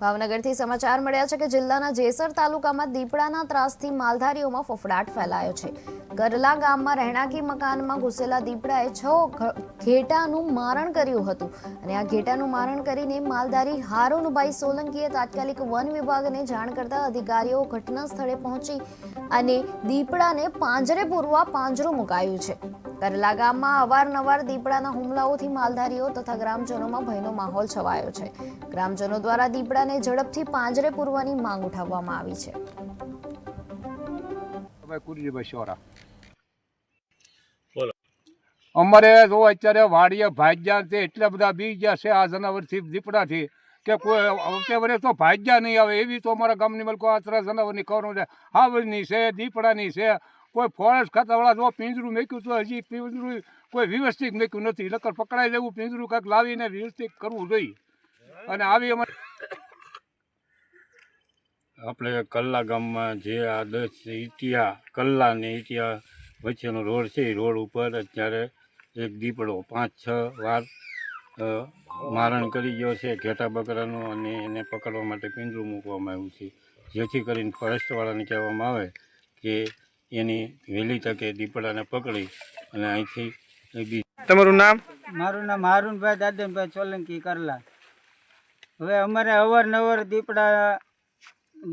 ભાવનગરથી સમાચાર મળ્યા છે કે જિલ્લાના જેસર તાલુકામાં દીપડાના ત્રાસથી માલધારીઓમાં ફફડાટ ફેલાયો છે. ગરલા ગામમાં રહેણાંકી મકાનમાં ઘૂસેલા દીપડાએ છ ઘેટાનું મારણ કર્યું હતું. અને આ ઘેટાનું મારણ કરીને માલધારી હારૂનભાઈ સોલંકીએ તાત્કાલિક વન વિભાગને જાણ કરતા અધિકારીઓ ઘટના સ્થળે પહોંચી અને દીપડાને પાંજરે પૂરવા પાંજરું મુકાયું છે. કરલા ગામમાં અવારનવાર દીપડાના હુમલાઓથી માલધારીઓ તથા ગ્રામજનોમાં ભયનો માહોલ છવાયો છે. ગ્રામજનો દ્વારા દીપડાને ઝડપથી પાંજરે પૂરવાની માંગ ઉઠાવવામાં આવી છે. અમારે જો અત્યારે વાડીએ ભાગ્યા છે, એટલા બધા બી ગયા છે આ જનાવરથી દીપડાથી કે કોઈ આવતે વરે તો ભાગ્યા નહીં આવે, એવી તો અમારા ગામની મલકો આ ત્રણ જનાવરની ખબર છે. હાવજની છે, દીપડાની છે, કોઈ ફોરેસ્ટ ખાતાવાળા જો પિંજરું મેક્યું તો હજી પિંજરું કોઈ વ્યવસ્થિત મેક્યું નથી. નકર પકડાઈ લેવું, પિંજરું કાંઈક લાવીને વ્યવસ્થિત કરવું જોઈએ. અને આવી અમારે આપણે કલ્લા ગામમાં જે આ દસ ઇટિયા કલ્લા ને ઇટિયા વચ્ચેનો રોડ છે, એ રોડ ઉપર અત્યારે એક દીપડો પાંચ છ વાર મારણ કરી ગયો છે ઘેટા બકરાનું અને એને પકડવા માટે પિંજરું મૂકવામાં આવ્યું છે. જેથી કરીને ફોરેસ્ટવાળાને કહેવામાં આવે કે એની વહેલી તકે દીપડાને પકડી અને અહીંથી તમારું નામ? મારું નામ હારુનભાઈ દાદનભાઈ સોલંકી કરલા હવે અમારે અવારનવાર દીપડા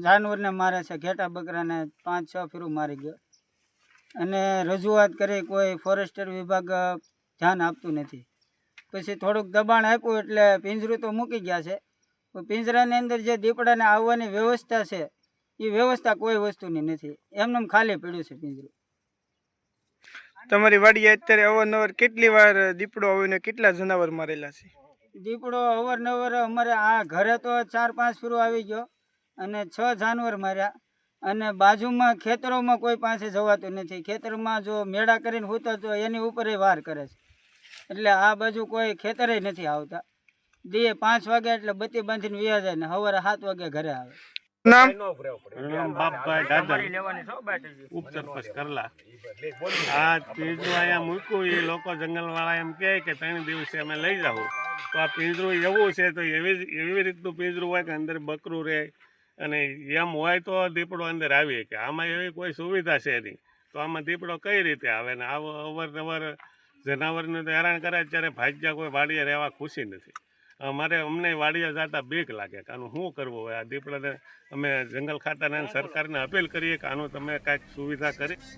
જાનવરને મારે છે ઘેટા બકરાને પાંચ છ ફેરું મારી ગયો. અને રજૂઆત કરી કોઈ ફોરેસ્ટર વિભાગ ધ્યાન આપતું નથી. પછી થોડુંક દબાણ આપ્યું એટલે પિંજરું તો મૂકી ગયા છે. પણ પિંજરાની અંદર જે દીપડાને આવવાની વ્યવસ્થા છે એ વ્યવસ્થા કોઈ વસ્તુની નથી. એમનેમ ખાલી પડ્યું છે પિંજરું. તમારી વાડીએ અત્યારે અવારનવાર કેટલી વાર દીપડો આવીને કેટલા જનાવર મારેલા છે? દીપડો અવારનવાર અમારે આ ઘરે તો ચાર પાંચ ફેરો આવી ગયો અને છ જાનવર માર્યા. અને બાજુમાં ખેતરોમાં કોઈ પાસે જવાતું નથી. ખેતરમાં જો મેળા કરીને હોતો તો એની ઉપર વાર કરે છે. એટલે આ બાજુ કોઈ ખેતરે નથી આવતા. દે પાંચ વાગે એટલે બત્તી બાંધીને વ્યા જાય ને સવારે સાત વાગે ઘરે આવે. નામ? નામ બાપભાઈ કરલા. આ પિંજરું અહીંયા મૂક્યું એ લોકો જંગલવાળા એમ કહે કે ત્રણ દિવસે અમે લઈ જાવ તો આ પિંજરું એવું છે તો એવી એવી રીતનું પિંજરું હોય કે અંદર બકરું રહે અને એમ હોય તો દીપડો અંદર આવી કે આમાં એવી કોઈ સુવિધા છે નહીં. તો આમાં દીપડો કઈ રીતે આવે ને આવો અવારનવાર જનાવરને તો હેરાન કરે ત્યારે ભાગ્યા કોઈ વાડીએ રહેવા ખુશી નથી. અમારે અમને વાડીએ જતા બીક લાગે કે આનું શું કરવું હોય? આ દીપડાને અમે જંગલ ખાતાને સરકારને અપીલ કરીએ કે આનું તમે કાંઈક સુવિધા કરી.